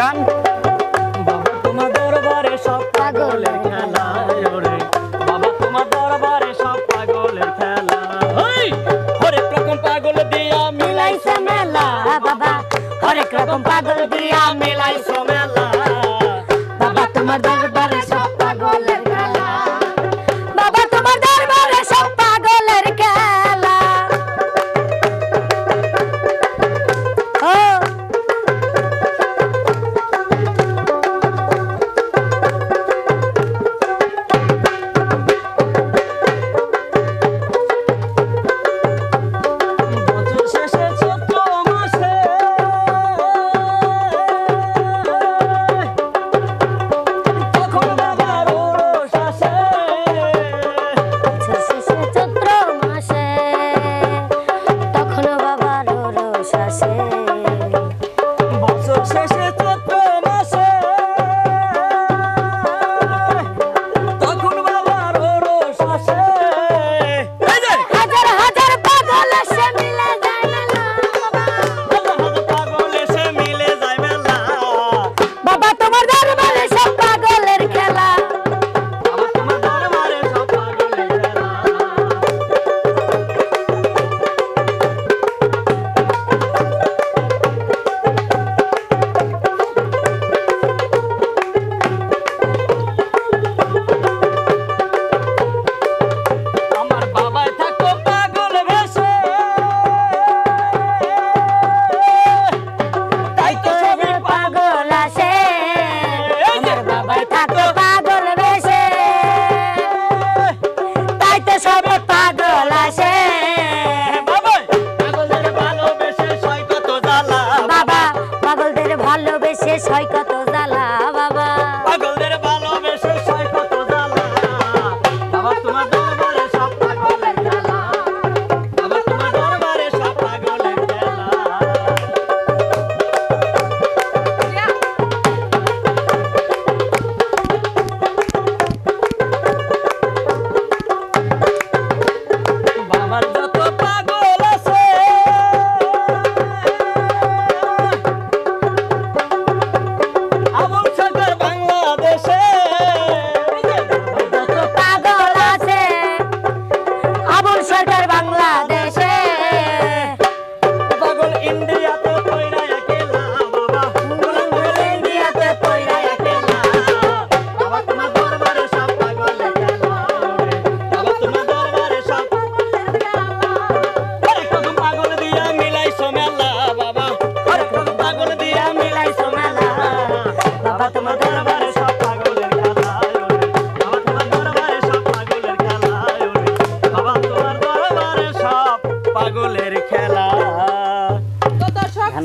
গান? বাবা তোমার দরবারে সব পাগলের খেলা ওরে বাবা তোমার দরবারে সব পাগলের খেলা হরেক রকম পাগল দিয়া মিলাইছে মেলা। হ্যাঁ, বাবা। হরেক রকম পাগল দিয়া মিলাইছে মেলা। বাবা তোমার দরবার 再開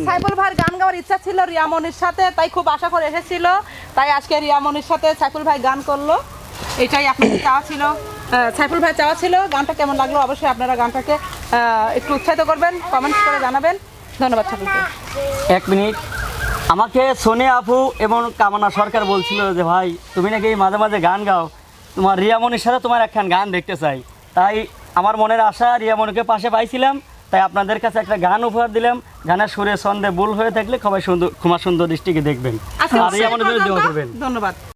সাইফুল ভাইয়ের গান গাওয়ার ইচ্ছা ছিল রিয়ামনির সাথে তাই খুব আশা করে এসেছিল। তাই আজকে রিয়ামনির সাথে সাইফুল ভাই গান করল। এটাই আপনাদের চাওয়া ছিল। সাইফুল ভাই চাওয়া ছিল। গানটা কেমন লাগল? অবশ্যই আপনারা গানটাকে একটু উৎসাহিত করবেন কমেন্টস করে জানাবেন। ধন্যবাদ সকলকে এক মিনিট। আমাকে সোনে আপু এবং কামনা সরকার বলছিল যে ভাই তুমি নাকি এই মাঝে মাঝে গান গাও। তোমার রিয়ামনির সাথে তোমার একখান গান দেখতে চাই। তাই আমার মনের আশা রিয়ামনিকে পাশে পাইছিলাম। তাই আপনাদের কাছে একটা গান উপহার দিলাম। গানের সুরে ছন্দে ভুল হয়ে থাকলে খুবই সুন্দর খুমার সুন্দর দৃষ্টিকে দেখবেন। আচ্ছা আর রিয়ামনির জন্য দোয়া করবেন। ধন্যবাদ।